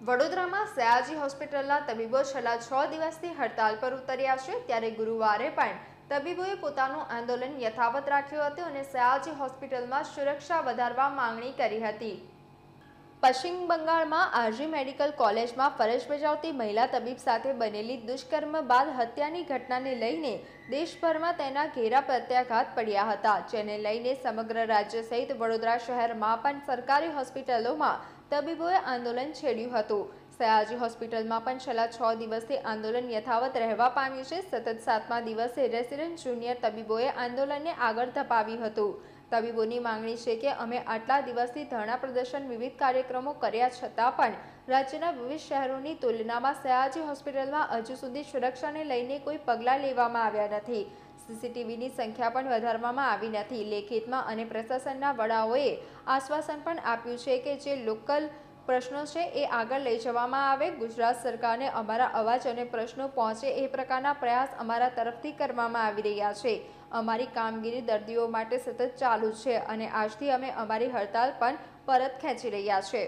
વડોદરામાં સયાજી હોસ્પિટલના તબીબો છેલ્લા છ દિવસથી હડતાલ પર ઉતર્યા છે, ત્યારે ગુરુવારે પણ તબીબોએ પોતાનું આંદોલન યથાવત રાખ્યું હતું અને સયાજી હોસ્પિટલમાં સુરક્ષા વધારવા માંગણી કરી હતી. પશ્ચિમ બંગાળમાં આરજી મેડિકલ કોલેજમાં ફરજ બજાવતી મહિલા તબીબ સાથે બનેલી દુષ્કર્મ બાદ હત્યાની ઘટનાને લઈને દેશભરમાં તેના ઘેરા પ્રત્યાઘાત પડ્યા હતા, જેને લઈને સમગ્ર રાજ્ય સહિત વડોદરા શહેરમાં પણ સરકારી હોસ્પિટલોમાં તબીબોએ આંદોલન છેડ્યું હતું. સયાજી હોસ્પિટલમાં પણ છેલ્લા છ દિવસથી આંદોલન યથાવત રહેવા પામ્યું છે. સતત સાતમા દિવસે રેસિડેન્ટ જુનિયર તબીબોએ આંદોલનને આગળ ધપાવ્યું હતું. તબીબોની માંગણી છે કે અમે આટલા દિવસથી ધરણા પ્રદર્શન વિવિધ કાર્યક્રમો કર્યા છતાં પણ રાજ્યના વિવિધ શહેરોની તુલનામાં સયાજી હોસ્પિટલમાં હજુ સુધી સુરક્ષાને લઈને કોઈ પગલાં લેવામાં આવ્યા નથી. સીસીટીવીની સંખ્યા પણ વધારવામાં આવી નથી. લેખિતમાં અને પ્રશાસનના વડાઓએ આશ્વાસન પણ આપ્યું છે કે જે લોકલ પ્રશ્નો છે એ આગળ લઈ જવામાં આવે. ગુજરાત સરકારને અમારા અવાજ અને પ્રશ્નો પહોંચે એ પ્રકારના પ્રયાસ અમારા તરફથી કરવામાં આવી રહ્યા છે. અમારી કામગીરી દર્દીઓ માટે સતત ચાલુ છે અને આજથી અમે અમારી હડતાલ પણ પરત ખેંચી રહ્યા છે.